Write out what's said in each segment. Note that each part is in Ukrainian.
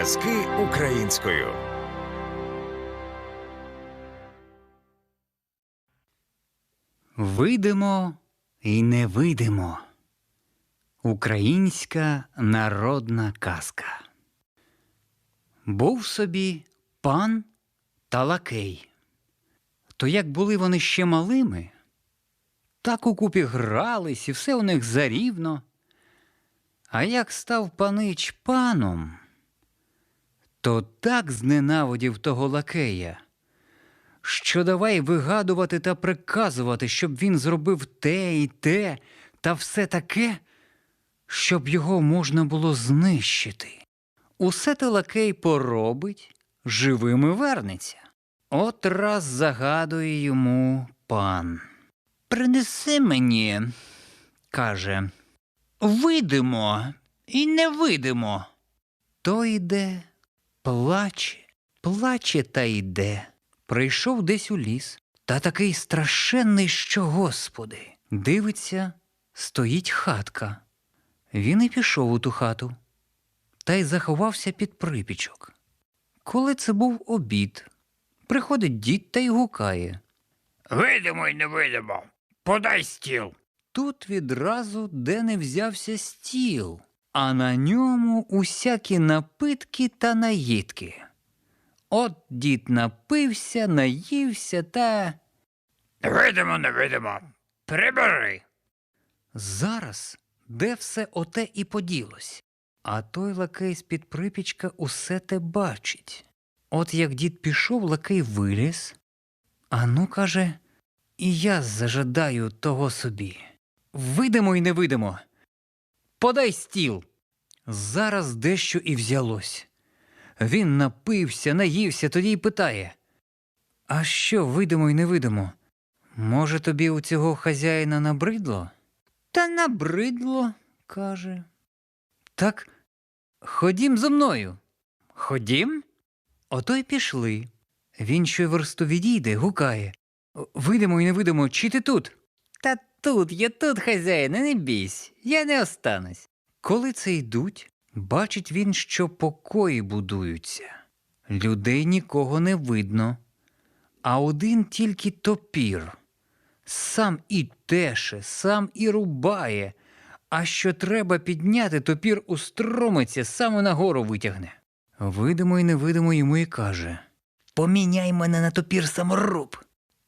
Казки українською. Видимо і не видимо. Українська народна казка. Був собі пан та лакей. То як були вони ще малими, так укупі грались, і все у них зарівно. А як став панич паном, то так зненавидів того лакея, що давай вигадувати та приказувати, щоб він зробив те і те, та все таке, щоб його можна було знищити. Усе те лакей поробить, живим і вернеться. От раз загадує йому пан. Принеси мені, каже, видимо і не видимо. То йде, плаче, плаче та йде. Прийшов десь у ліс, та такий страшенний, що господи. Дивиться, стоїть хатка. Він і пішов у ту хату, та й заховався під припічок. Коли це був обід, приходить дід та й гукає. Видимо й не видимо. Подай стіл. Тут відразу де не взявся стіл, а на ньому усякі напитки та наїдки. От дід напився, наївся та. Видимо, не видимо. Прибери. Зараз де все оте і поділось? А той лакей з-під припічка усе те бачить. От як дід пішов, лакей виліз. А ну, каже, і я зажадаю того собі. Видимо й не видимо. Подай стіл. Зараз дещо і взялось. Він напився, наївся, тоді й питає. А що видимо й не видимо? Може, тобі у цього хазяїна набридло? Та набридло, каже. Так, ходім зо мною. Ходім? Ото й пішли. Він що версту відійде, гукає. Видимо й не видимо, чи ти тут? Та тут, я тут, хазяїне, не бійсь, я не останусь. Коли це йдуть, бачить він, що покої будуються. Людей нікого не видно, а один тільки топір. Сам і теше, сам і рубає, а що треба підняти, топір устромиться, саме нагору витягне. Видимо й невидимо йому і каже Поміняй мене на топір саморуб,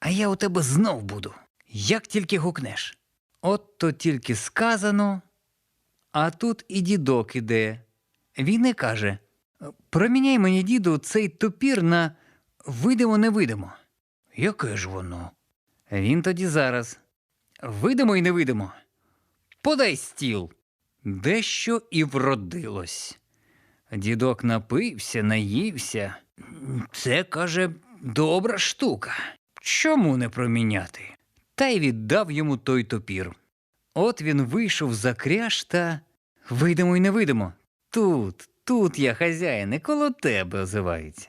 а я у тебе знов буду, як тільки гукнеш. От то тільки сказано, а тут і дідок іде. Він і каже Проміняй мені, діду, цей топір на видимо невидимо. Яке ж воно? Він тоді зараз. Видимо й не видимо. Подай стіл. Дещо і вродилось. Дідок напився, наївся. Це, каже, добра штука. Чому не проміняти? Та й віддав йому той топір. От він вийшов за кряж та видимо й не видимо. Тут, тут я, хазяїне, коло тебе озивається.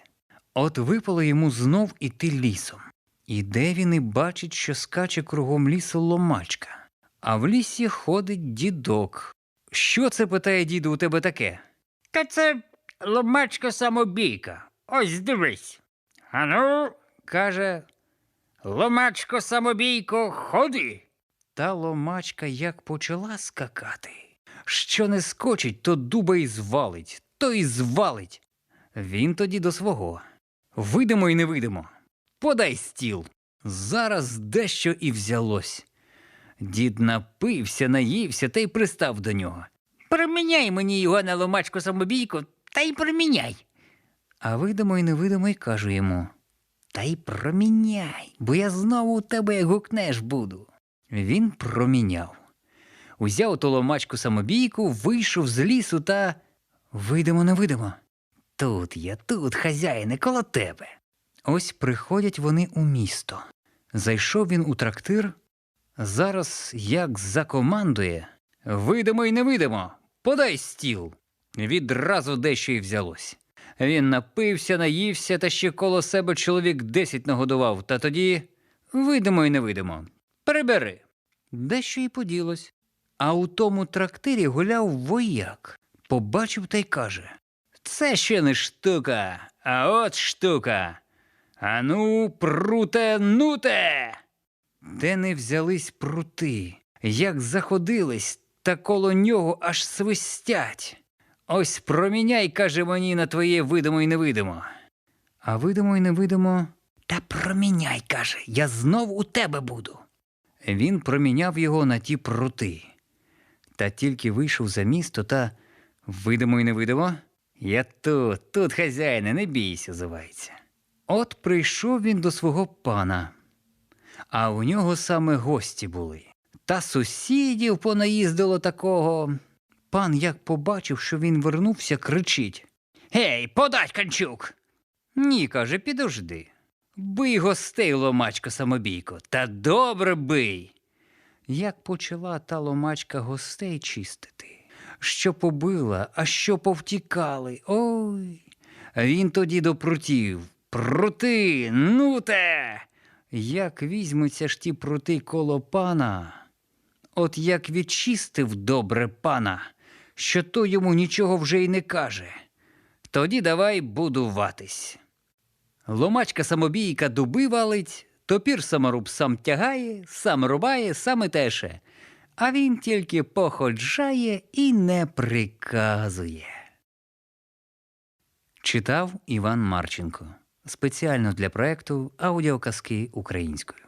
От випало йому знов іти лісом. Іде він і бачить, що скаче кругом лісу ломачка, а в лісі ходить дідок. Що це, питає діду, у тебе таке? Та це ломачка самобійка. Ось дивись. Ану, Каже, ломачко самобійко, ходи. та ломачка як почала скакати. Що не скочить, то дуба й звалить, то й звалить. Він тоді до свого. Видимо й не видимо. Подай стіл. Зараз дещо і взялось. Дід напився, наївся та й пристав до нього. Приміняй мені його на ломачку самобійку, та й приміняй. А видимо й невидимо й кажу йому. Та й проміняй, бо я знову у тебе гукнеш буду. Він проміняв. Узяв ту ломачку самобійку, вийшов з лісу та. Видимо, невидимо. Тут я, тут, хазяїне, коло тебе. Ось приходять вони у місто. Зайшов він у трактир. Зараз як закомандує. Видимо й невидимо. Подай стіл. Відразу дещо й взялось. Він напився, наївся та ще коло себе чоловік десять нагодував, та тоді видимо й невидимо. Прибери. Дещо й поділось. А у тому трактирі гуляв вояк. Побачив та й каже Це ще не штука, а от штука. Ану, пруте, нуте. Де не взялись прути, як заходились, та коло нього аж свистять. Ось проміняй, каже мені, на твоє видимо й невидимо. А видимо й невидимо, Та проміняй, каже, я знов у тебе буду. він проміняв його на ті прути. Та тільки вийшов за місто та видимо й невидимо. Я тут, тут, хазяїне, не бійся, зувається. От прийшов він до свого пана, а у нього саме гості були. Та сусідів понаїздило такого. Пан, як побачив, що він вернувся, кричить. Гей, подать канчук. Ні, каже, підожди. Бий гостей, ломачко самобійко, та добре бий. Як почала та ломачка гостей чистити, що побила, а що повтікали. Ой. Він тоді до прутів. Прути, ну те. Як візьмуться ж ті прути коло пана, от як відчистив добре пана, що то йому нічого вже й не каже, Тоді давай будуватись. Ломачка самобійка дуби валить, топір саморуб сам тягає, сам рубає, сам і теше. а він тільки походжає і не приказує. Читав Іван Марченко спеціально для проекту Аудіоказки українською.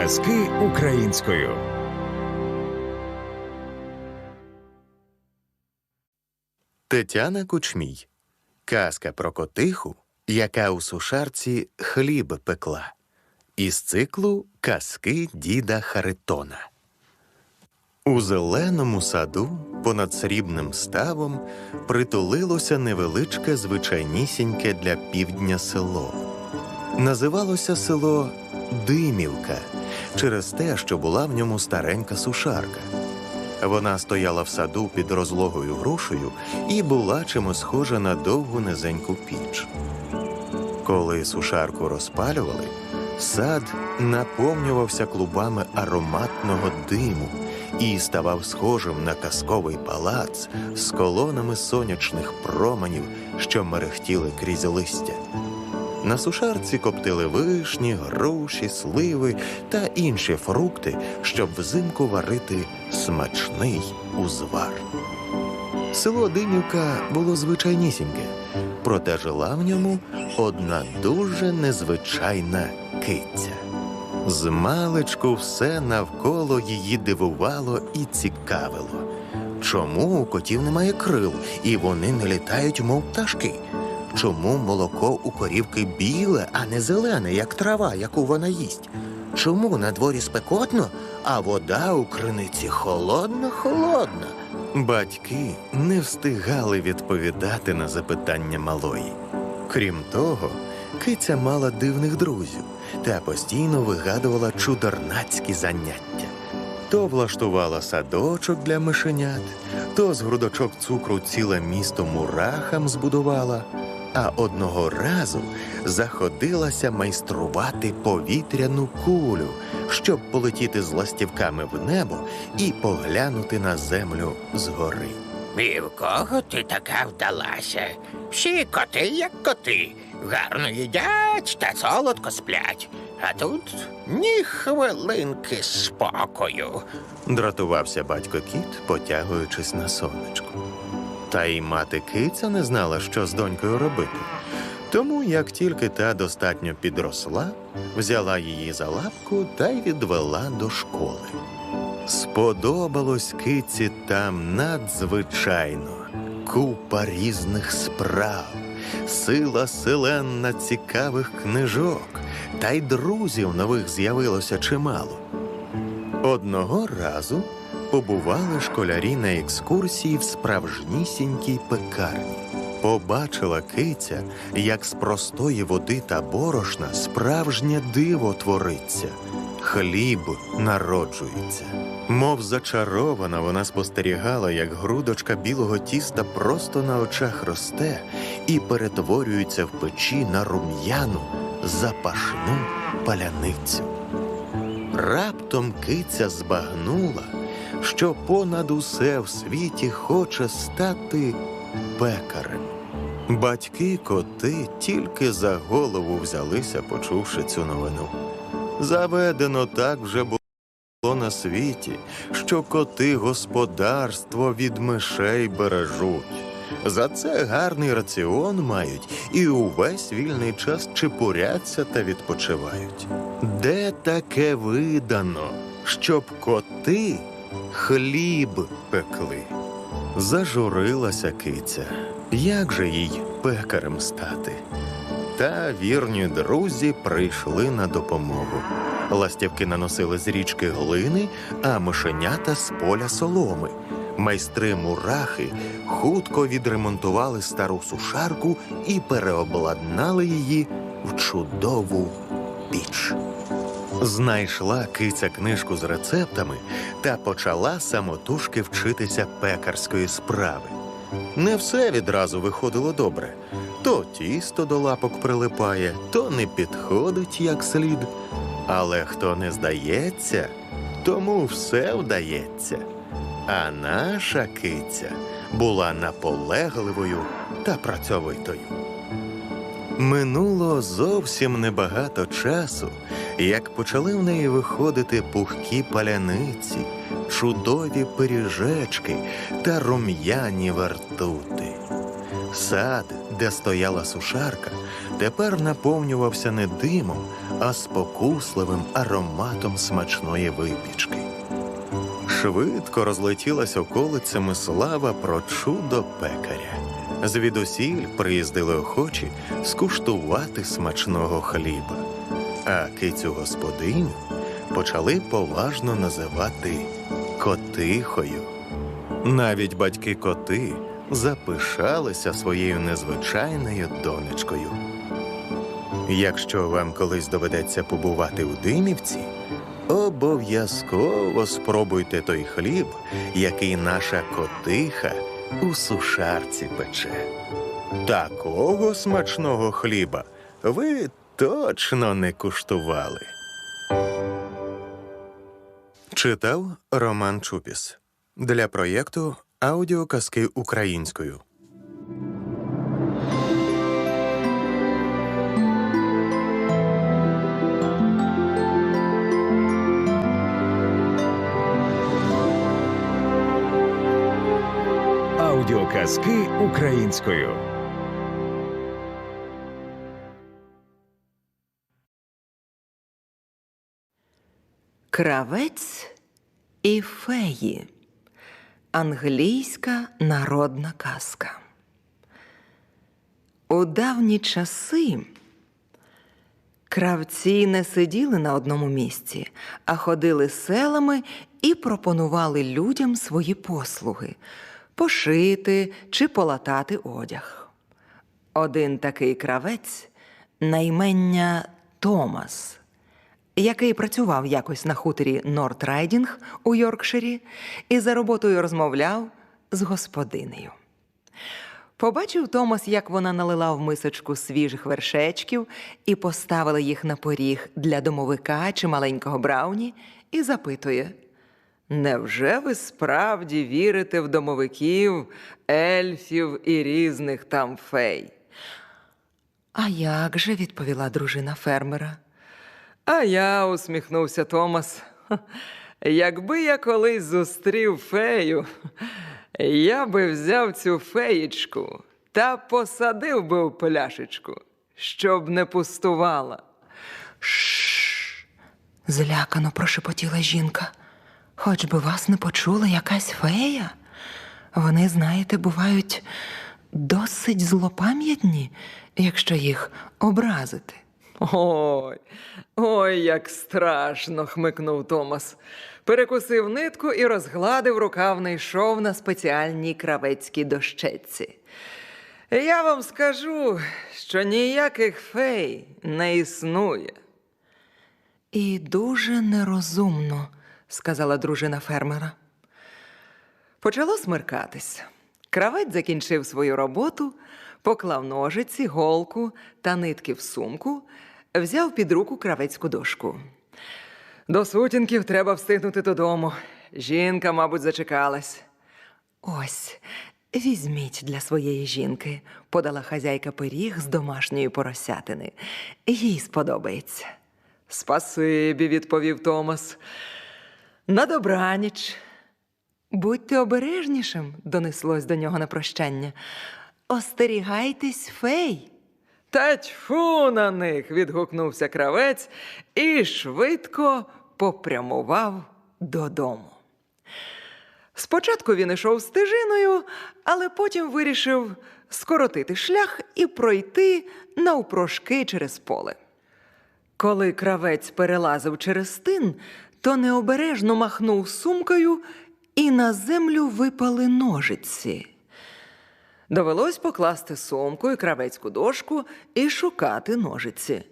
Аудіоказки українською. Тетяна Кучмій. Казка про котиху, яка у сушарці хліб пекла. Із циклу Казки діда Харитона. У зеленому саду понад срібним ставом притулилося невеличке звичайнісіньке для півдня село. Називалося село Димівка через те, що була в ньому старенька сушарка. Вона стояла в саду під розлогою грушею і була чимось схожа на довгу низеньку піч. Коли сушарку розпалювали, сад наповнювався клубами ароматного диму і ставав схожим на казковий палац з колонами сонячних променів, що мерехтіли крізь листя. На сушарці коптили вишні, груші, сливи та інші фрукти, щоб взимку варити смачний узвар. Село Димівка було звичайнісіньке, проте жила в ньому одна дуже незвичайна киця. Змалечку все навколо її дивувало і цікавило. Чому у котів немає крил, і вони не літають, мов пташки? Чому молоко у корівки біле, а не зелене, як трава, яку вона їсть? Чому на дворі спекотно, а вода у криниці холодна, холодна? Батьки не встигали відповідати на запитання малої. Крім того, киця мала дивних друзів та постійно вигадувала чудернацькі заняття. То влаштувала садочок для мишенят, то з грудочок цукру ціле місто мурахам збудувала, а одного разу заходилася майструвати повітряну кулю, щоб полетіти з ластівками в небо і поглянути на землю згори. І в кого ти така вдалася? Всі коти, як коти, гарно їдять та солодко сплять. А тут ні хвилинки спокою. Дратувався батько кіт, потягуючись на сонечку. Та й мати киця не знала, що з донькою робити. Тому, як тільки та достатньо підросла, взяла її за лапку та й відвела до школи. Сподобалось киці там надзвичайно купа різних справ, сила селенна цікавих книжок, та й друзів нових з'явилося чимало. Одного разу побували школярі на екскурсії в справжнісінькій пекарні. Побачила киця, як з простої води та борошна справжнє диво твориться. хліб народжується. Мов зачарована, вона спостерігала, як грудочка білого тіста просто на очах росте і перетворюється в печі на рум'яну, запашну паляницю. Раптом киця збагнула, що понад усе в світі хоче стати пекарем. Батьки коти тільки за голову взялися, почувши цю новину. Заведено так вже було на світі, що коти господарство від мишей бережуть. За це гарний раціон мають і увесь вільний час чепуряться та відпочивають. Де таке видано, щоб коти хліб пекли? Зажурилася киця. Як же їй пекарем стати? Та вірні друзі прийшли на допомогу. Ластівки наносили з річки глини, а мишенята з поля соломи. Майстри мурахи хутко відремонтували стару сушарку і переобладнали її в чудову піч. Знайшла киця книжку з рецептами та почала самотужки вчитися пекарської справи. Не все відразу виходило добре. То тісто до лапок прилипає, то не підходить як слід. Але хто не здається, тому все вдається. А наша киця була наполегливою та працьовитою. Минуло зовсім небагато часу, як почали в неї виходити пухкі паляниці, чудові пиріжечки та рум'яні вертути. Сад, де стояла сушарка, тепер наповнювався не димом, а спокусливим ароматом смачної випічки. Швидко розлетілась околицями слава про чудо пекаря. Звідусіль приїздили охочі скуштувати смачного хліба, а кицю господиню почали поважно називати котихою. Навіть батьки коти запишалися своєю незвичайною донечкою. Якщо вам колись доведеться побувати у Димівці, обов'язково спробуйте той хліб, який наша котиха у сушарці пече. Такого смачного хліба ви точно не куштували. Читав Роман Чупіс для проєкту Аудіоказки українською. Аудіоказки українською. Кравець і феї. Англійська народна казка. У давні часи кравці не сиділи на одному місці, а ходили селами і пропонували людям свої послуги пошити чи полатати одяг. Один такий кравець наймення Томас який працював якось на хуторі Норт Райдінг у Йоркширі і за роботою розмовляв з господинею. Побачив Томас, як вона налила в мисочку свіжих вершечків і поставила їх на поріг для домовика чи маленького брауні, і запитує: Невже ви справді вірите в домовиків, ельфів і різних там фей? А як же, відповіла дружина фермера. А я усміхнувся Томас. Якби я колись зустрів фею, я би взяв цю феєчку та посадив би у пляшечку, щоб не пустувала. Шш. злякано прошепотіла жінка. Хоч би вас не почула якась фея. Вони, знаєте, бувають досить злопам'ятні, якщо їх образити. Ой, ой, як страшно, хмикнув Томас. Перекусив нитку і розгладив рукавний шов на спеціальній кравецькій дощечці. Я вам скажу, що ніяких фей не існує. І дуже нерозумно, сказала дружина фермера. Почало смеркатись. Кравець закінчив свою роботу, поклав ножиці, голку та нитки в сумку, взяв під руку кравецьку дошку. До сутінків треба встигнути додому. Жінка, мабуть, зачекалась. Ось, візьміть для своєї жінки, подала хазяйка пиріг з домашньої поросятини. Їй сподобається. Спасибі, відповів Томас. На добраніч. Будьте обережнішим, донеслось до нього на прощання. Остерігайтесь, фей. Та тьфу на них. відгукнувся кравець і швидко попрямував додому. Спочатку він ішов стежиною, але потім вирішив скоротити шлях і пройти навпрошки через поле. Коли кравець перелазив через тин, то необережно махнув сумкою, і на землю випали ножиці. Довелось покласти сумку і кравецьку дошку і шукати ножиці.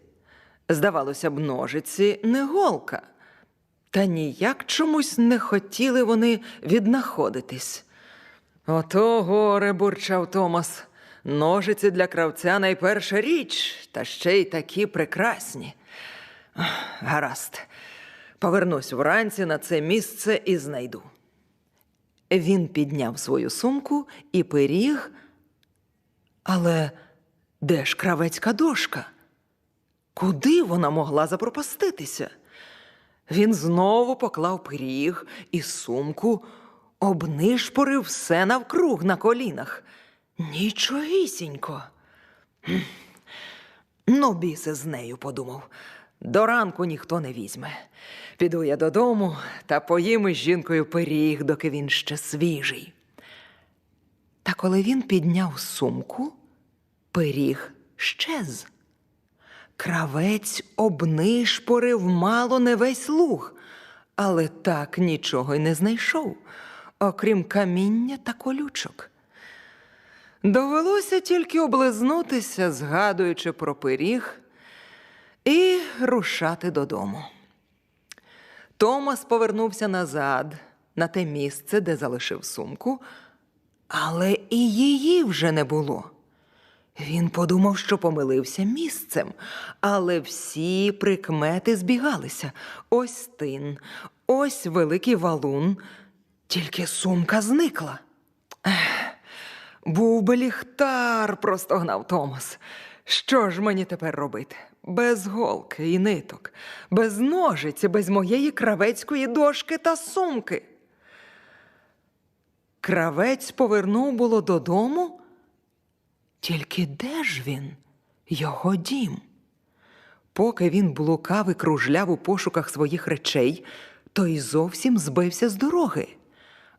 Здавалося б, ножиці не голка. Та ніяк чомусь не хотіли вони віднаходитись. Ото горе, бурчав Томас. Ножиці для кравця найперша річ, та ще й такі прекрасні. Гаразд, повернусь вранці на це місце і знайду. Він підняв свою сумку і пиріг. Але де ж кравецька дошка? Куди вона могла запропаститися? Він знову поклав пиріг і сумку, обнишпорив все навкруг на колінах. Нічогісінько. Ну, бісе з нею, подумав. До ранку ніхто не візьме. Піду я додому та поїм із жінкою пиріг, доки він ще свіжий. Та коли він підняв сумку, пиріг щез. Кравець обнишпорив мало не весь луг, але так нічого й не знайшов, окрім каміння та колючок. Довелося тільки облизнутися, згадуючи про пиріг, і рушати додому. Томас повернувся назад на те місце, де залишив сумку, але і її вже не було. Він подумав, що помилився місцем, але всі прикмети збігалися. Ось тин, ось великий валун, тільки сумка зникла. Ех, був би ліхтар, простогнав Томас. Що ж мені тепер робити? Без голки і ниток, без ножиці, без моєї кравецької дошки та сумки. Кравець повернув було додому. Тільки де ж він, його дім? Поки він блукав і кружляв у пошуках своїх речей, то й зовсім збився з дороги,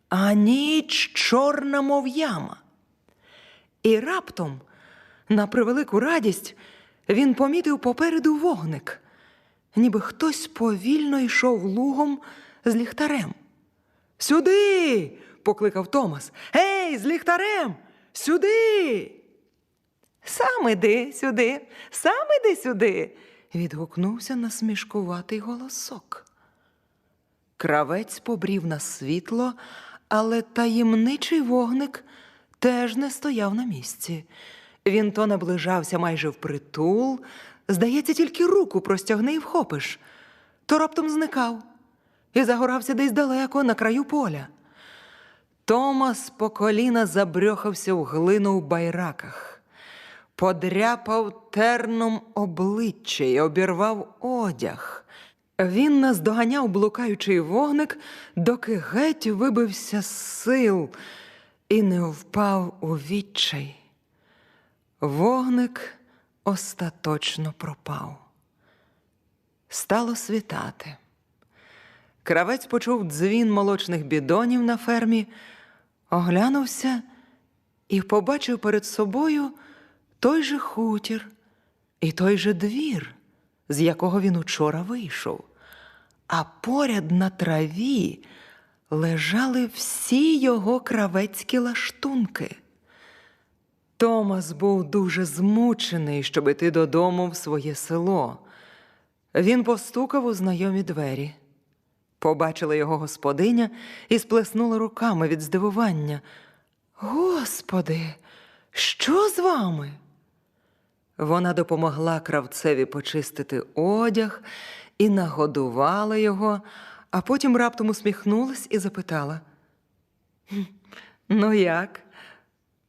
а ніч чорна, мов яма. І раптом, на превелику радість, він помітив попереду вогник, ніби хтось повільно йшов лугом з ліхтарем. Сюди. покликав Томас. Гей, з ліхтарем! Сюди. Сам іди сюди, сам іди сюди. відгукнувся насмішкуватий голосок. Кравець побрів на світло, але таємничий вогник теж не стояв на місці. Він то наближався майже впритул, здається, тільки руку простягни і вхопиш, то раптом зникав і загорався десь далеко на краю поля. Томас по коліна забрьохався в глину в байраках, подряпав терном обличчя й обірвав одяг. Він наздоганяв блукаючий вогник, доки геть вибився з сил і не впав у відчай. Вогник остаточно пропав. Стало світати. Кравець почув дзвін молочних бідонів на фермі, оглянувся і побачив перед собою той же хутір і той же двір, з якого він учора вийшов. А поряд на траві лежали всі його кравецькі лаштунки. Томас був дуже змучений, щоб іти додому в своє село. Він постукав у знайомі двері. Побачила його господиня і сплеснула руками від здивування. Господи, що з вами? Вона допомогла кравцеві почистити одяг і нагодувала його, а потім раптом усміхнулась і запитала: Ну як?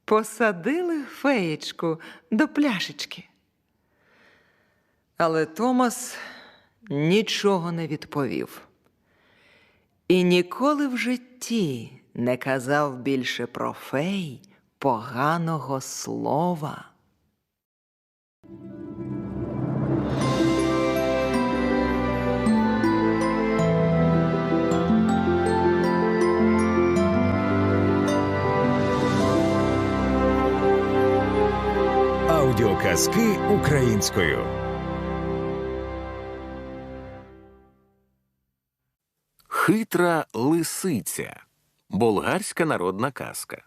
Посадили феєчку до пляшечки. Але Томас нічого не відповів. І ніколи в житті не казав більше про фей поганого слова. Аудіоказки українською. Хитра лисиця. Болгарська народна казка.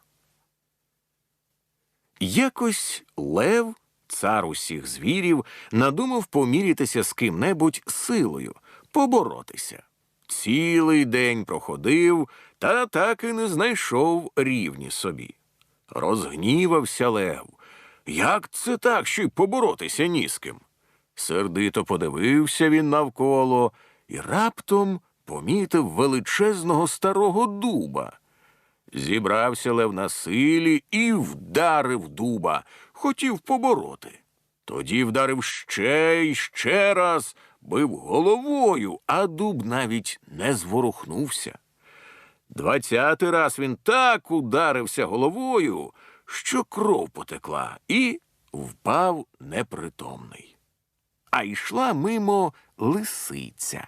Якось лев, цар усіх звірів, надумав помірятися з ким-небудь силою, поборотися. Цілий день проходив, та так і не знайшов рівні собі. Розгнівався лев. Як це так, що й поборотися ні з ким? Сердито подивився він навколо і раптом помітив величезного старого дуба. Зібрався лев на силі і вдарив дуба, хотів побороти. Тоді вдарив ще й ще раз, бив головою, а дуб навіть не зворухнувся. Двадцятий раз він так ударився головою, що кров потекла, і впав непритомний. А йшла мимо лисиця.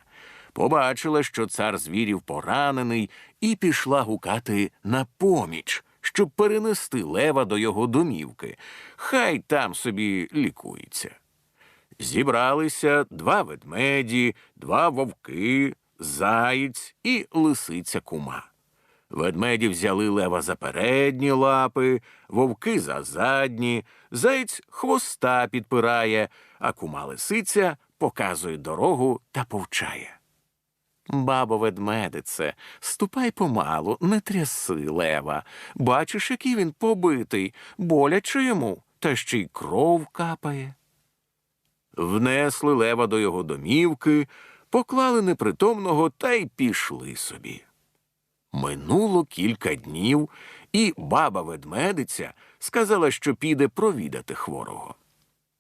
Побачила, що цар звірів поранений, і пішла гукати на поміч, щоб перенести лева до його домівки. Хай там собі лікується. Зібралися два ведмеді, два вовки, заєць і лисиця кума. Ведмеді взяли лева за передні лапи, вовки за задні, заєць хвоста підпирає, а кума лисиця показує дорогу та повчає. Бабо ведмедице, ступай помалу, не тряси лева. Бачиш, який він побитий, боляче йому, та ще й кров капає. Внесли лева до його домівки, поклали непритомного та й пішли собі. Минуло кілька днів, і баба ведмедиця сказала, що піде провідати хворого.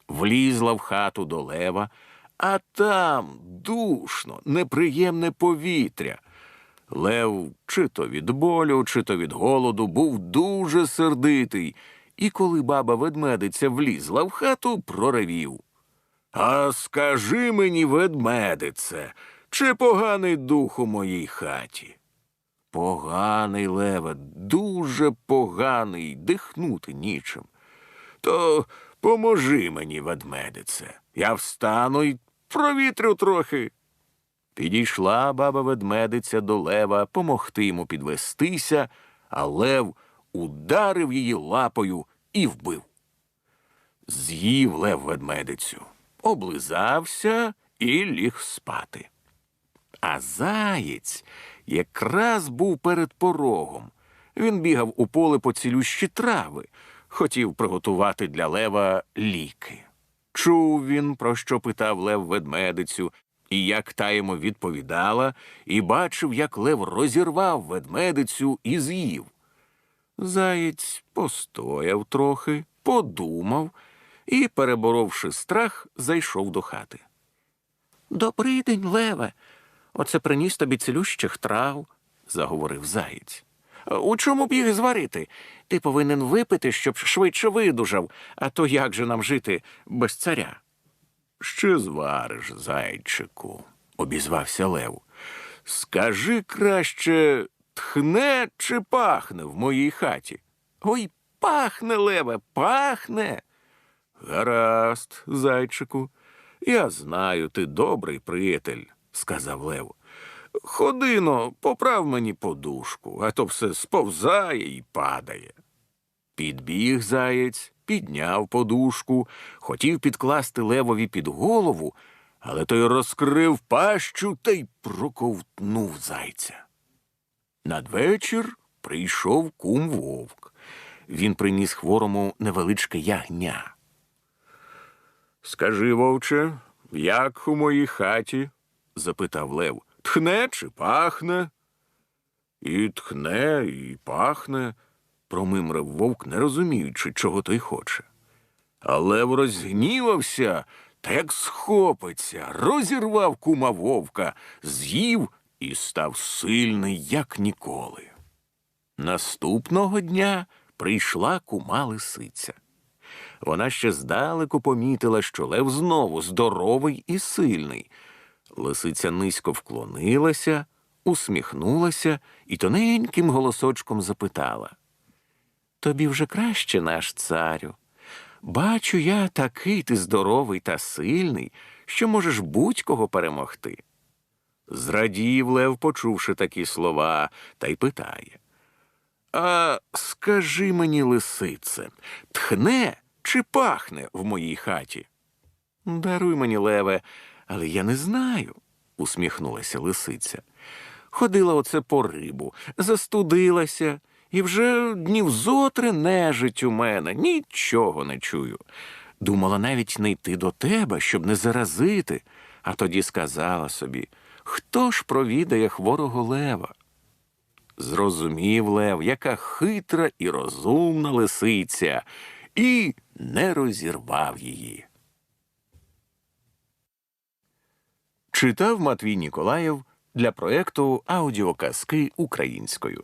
Влізла в хату до лева, а там душно, неприємне повітря. Лев чи то від болю, чи то від голоду був дуже сердитий, і коли баба ведмедиця влізла в хату, проревів. А скажи мені, ведмедице, чи поганий дух у моїй хаті? Поганий, леве, дуже поганий, дихнути нічим. То поможи мені, ведмедице. Я встану й провітрю трохи. Підійшла баба ведмедиця до лева помогти йому підвестися, а лев ударив її лапою і вбив. З'їв лев ведмедицю, облизався і ліг спати. А заєць якраз був перед порогом. Він бігав у поле по цілющі трави, хотів приготувати для лева ліки. Чув він, про що питав лев ведмедицю, і як та йому відповідала, і бачив, як лев розірвав ведмедицю і з'їв. Заєць постояв трохи, подумав і, переборовши страх, зайшов до хати. Добрий день, леве. Оце приніс тобі цілющих трав, заговорив заєць. У чому б їх зварити? Ти повинен випити, щоб швидше видужав, а то як же нам жити без царя? Ще звариш, зайчику, обізвався Лев. Скажи краще, тхне чи пахне в моїй хаті? Ой, пахне, Леве, пахне. Гаразд, зайчику, я знаю, ти добрий приятель, сказав Лев. Ходино, поправ мені подушку, а то все сповзає і падає. Підбіг заєць, підняв подушку, хотів підкласти левові під голову, але той розкрив пащу та й проковтнув зайця. Надвечір прийшов кум вовк. Він приніс хворому невеличке ягня. Скажи, вовче, як у моїй хаті? запитав Лев. Тхне чи пахне? І тхне, і пахне, промимрив вовк, не розуміючи, чого той хоче. А Лев розгнівався та як схопиться, розірвав кума вовка, з'їв і став сильний, як ніколи. Наступного дня прийшла кума лисиця. Вона ще здалеку помітила, що лев знову здоровий і сильний. Лисиця низько вклонилася, усміхнулася і тоненьким голосочком запитала. Тобі вже краще, наш царю. Бачу я такий ти здоровий та сильний, що можеш будь-кого перемогти. Зрадів Лев, почувши такі слова, та й питає. А скажи мені, лисице, тхне чи пахне в моїй хаті? Даруй мені, леве, але я не знаю, усміхнулася лисиця. Ходила оце по рибу, застудилася, і вже днів зотри нежить у мене, нічого не чую. Думала навіть не йти до тебе, щоб не заразити, а тоді сказала собі, хто ж провідає хворого лева? Зрозумів Лев, яка хитра і розумна лисиця, і не розірвав її. Читав Матвій Ніколаєв для проекту аудіоказки українською.